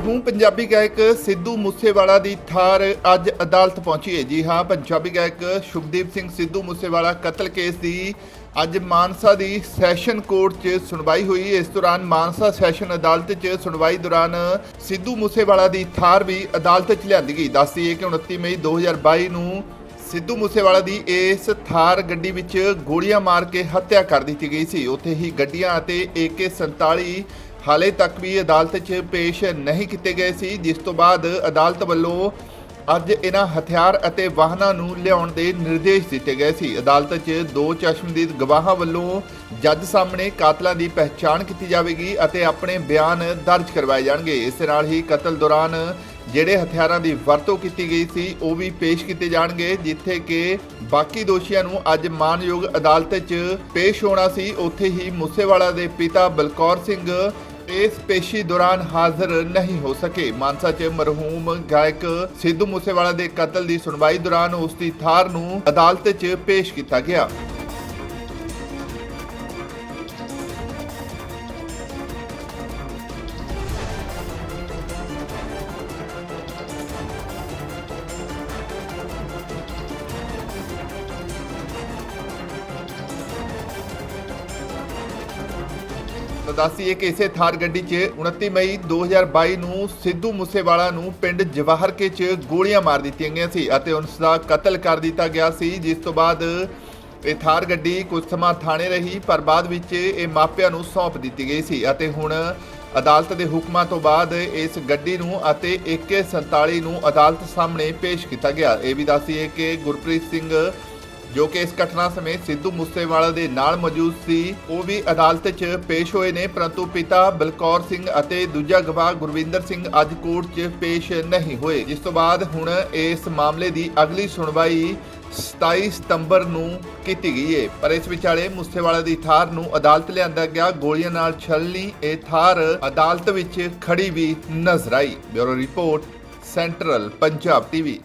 ਪੰਜਾਬੀ ਗਾਇਕ ਸਿੱਧੂ ਮੂਸੇਵਾਲਾ ਦੀ ਥਾਰ ਅੱਜ ਅਦਾਲਤ ਪਹੁੰਚੀ ਹੈ। ਜੀ ਹਾਂ, ਪੰਜਾਬੀ ਗਾਇਕ ਸ਼ੁਭਦੀਪ ਸਿੰਘ ਸਿੱਧੂ ਮੂਸੇਵਾਲਾ ਕਤਲ ਕੇਸ ਦੀ ਅੱਜ ਮਾਨਸਾ ਦੀ ਸੈਸ਼ਨ ਕੋਰਟ 'ਚ ਸੁਣਵਾਈ ਹੋਈ। ਇਸ ਦੌਰਾਨ ਮਾਨਸਾ ਸੈਸ਼ਨ ਅਦਾਲਤ 'ਚ ਸੁਣਵਾਈ ਦੌਰਾਨ ਸਿੱਧੂ ਮੂਸੇਵਾਲਾ ਦੀ ਥਾਰ ਵੀ ਅਦਾਲਤ 'ਚ ਲਿਆਂਦੀ ਗਈ। ਦੱਸਦੀ ਹੈ ਕਿ 29 ਮਈ 2022 ਨੂੰ ਸਿੱਧੂ ਮੂਸੇਵਾਲਾ ਦੀ ਇਸ ਥਾਰ ਗੱਡੀ ਵਿੱਚ ਗੋਲੀਆਂ ਮਾਰ ਕੇ ਹੱਤਿਆ ਕਰ ਦਿੱਤੀ ਗਈ ਸੀ। ਉੱਥੇ ਹੀ ਗੱਡੀਆਂ ਅਤੇ AK47 ਹਾਲੇ ਤੱਕ ਵੀ ਅਦਾਲਤ 'ਚ ਪੇਸ਼ ਨਹੀਂ ਕੀਤੇ ਗਏ ਸੀ, ਜਿਸ ਤੋਂ ਬਾਅਦ ਅਦਾਲਤ ਵੱਲੋਂ ਅੱਜ ਇਹਨਾਂ ਹਥਿਆਰ ਅਤੇ ਵਾਹਨਾਂ ਨੂੰ ਲਿਆਉਣ ਦੇ ਨਿਰਦੇਸ਼ ਦਿੱਤੇ ਗਏ ਸੀ। ਅਦਾਲਤ 'ਚ ਦੋ ਚਸ਼ਮਦੀਦ ਗਵਾਹਾਂ ਵੱਲੋਂ ਜੱਜ ਸਾਹਮਣੇ ਕਾਤਲਾਂ ਦੀ ਪਹਿਚਾਣ ਕੀਤੀ ਜਾਵੇਗੀ ਅਤੇ ਆਪਣੇ ਬਿਆਨ ਦਰਜ ਕਰਵਾਏ ਜਾਣਗੇ। ਇਸ ਨਾਲ ਹੀ ਕਤਲ ਦੌਰਾਨ ਜਿਹੜੇ ਹਥਿਆਰਾਂ ਦੀ ਵਰਤੋਂ ਕੀਤੀ ਗਈ ਸੀ, ਉਹ ਵੀ ਪੇਸ਼ ਕੀਤੇ ਜਾਣਗੇ, ਜਿੱਥੇ ਕਿ ਬਾਕੀ ਦੋਸ਼ੀਆਂ ਨੂੰ ਅੱਜ ਮਾਨਯੋਗ ਅਦਾਲਤ 'ਚ ਪੇਸ਼ ਹੋਣਾ ਸੀ। ਉੱਥੇ ਹੀ ਮੂਸੇਵਾਲਾ ਦੇ ਪਿਤਾ ਬਲਕੌਰ ਸਿੰਘ ਇਸ ਪੇਸ਼ੀ ਦੌਰਾਨ ਹਾਜ਼ਰ ਨਹੀਂ ਹੋ ਸਕੇ। ਮਾਨਸਾ 'ਚ ਮਰਹੂਮ ਗਾਇਕ ਸਿੱਧੂ ਮੂਸੇਵਾਲਾ ਦੇ ਕਤਲ ਦੀ ਸੁਣਵਾਈ ਦੌਰਾਨ ਉਸ ਦੀ ਥਾਰ ਨੂੰ ਅਦਾਲਤ 'ਚ ਪੇਸ਼ ਕੀਤਾ ਗਿਆ। ਤਾਂ ਦੱਸੀਏ ਕਿ ਇਸੇ ਥਾਰ ਗੱਡੀ 'ਚ 29 ਮਈ 2022 ਨੂੰ ਸਿੱਧੂ ਮੂਸੇਵਾਲਾ ਨੂੰ ਪਿੰਡ ਜਵਾਹਰਕੇ 'ਚ ਗੋਲੀਆਂ ਮਾਰ ਦਿੱਤੀਆਂ ਗਈਆਂ ਸੀ ਅਤੇ ਉਸ ਦਾ ਕਤਲ ਕਰ ਦਿੱਤਾ ਗਿਆ ਸੀ, ਜਿਸ ਤੋਂ ਬਾਅਦ ਇਹ ਥਾਰ ਗੱਡੀ ਕੁਝ ਸਮਾਂ ਥਾਣੇ ਰਹੀ, ਪਰ ਬਾਅਦ ਵਿੱਚ ਇਹ ਮਾਪਿਆਂ ਨੂੰ ਸੌਂਪ ਦਿੱਤੀ ਗਈ ਸੀ ਅਤੇ ਹੁਣ ਅਦਾਲਤ ਦੇ ਹੁਕਮਾਂ ਤੋਂ ਬਾਅਦ ਇਸ ਗੱਡੀ ਨੂੰ ਅਤੇ AK47 ਨੂੰ ਅਦਾਲਤ ਸਾਹਮਣੇ ਪੇਸ਼ ਕੀਤਾ ਗਿਆ। ਇਹ ਵੀ ਦੱਸੀਏ ਕਿ ਗੁਰਪ੍ਰੀਤ ਸਿੰਘ ਜੋ ਕਿ ਇਸ ਘਟਨਾ ਸਮੇਂ ਸਿੱਧੂ ਮੂਸੇਵਾਲਾ ਦੇ ਨਾਲ ਮੌਜੂਦ ਸੀ, ਉਹ ਵੀ ਅਦਾਲਤ 'ਚ ਪੇਸ਼ ਹੋਏ ਨੇ, ਪਰੰਤੂ ਪਿਤਾ ਬਲਕੌਰ ਸਿੰਘ ਅਤੇ ਦੂਜਾ ਗਵਾਹ ਗੁਰਵਿੰਦਰ ਸਿੰਘ ਅੱਜ ਕੋਰਟ 'ਚ ਪੇਸ਼ ਨਹੀਂ ਹੋਏ। ਜਿਸ ਤੋਂ ਬਾਅਦ ਹੁਣ ਇਸ ਮਾਮਲੇ ਦੀ ਅਗਲੀ ਸੁਣਵਾਈ 27 ਸਤੰਬਰ ਨੂੰ ਕੀਤੀ ਗਈ ਹੈ ਪਰ ਇਸ ਵਿਚਾਲੇ ਮੂਸੇਵਾਲਾ ਦੀ ਥਾਰ ਨੂੰ ਅਦਾਲਤ ਲਿਆਂਦਾ ਗਿਆ, ਗੋਲੀਆਂ ਨਾਲ ਛਲਣੀ ਇਹ ਥਾਰ ਅਦਾਲਤ ਵਿੱਚ ਖੜੀ ਵੀ ਨਜ਼ਰ ਆਈ। Bureau report, central Punjab TV.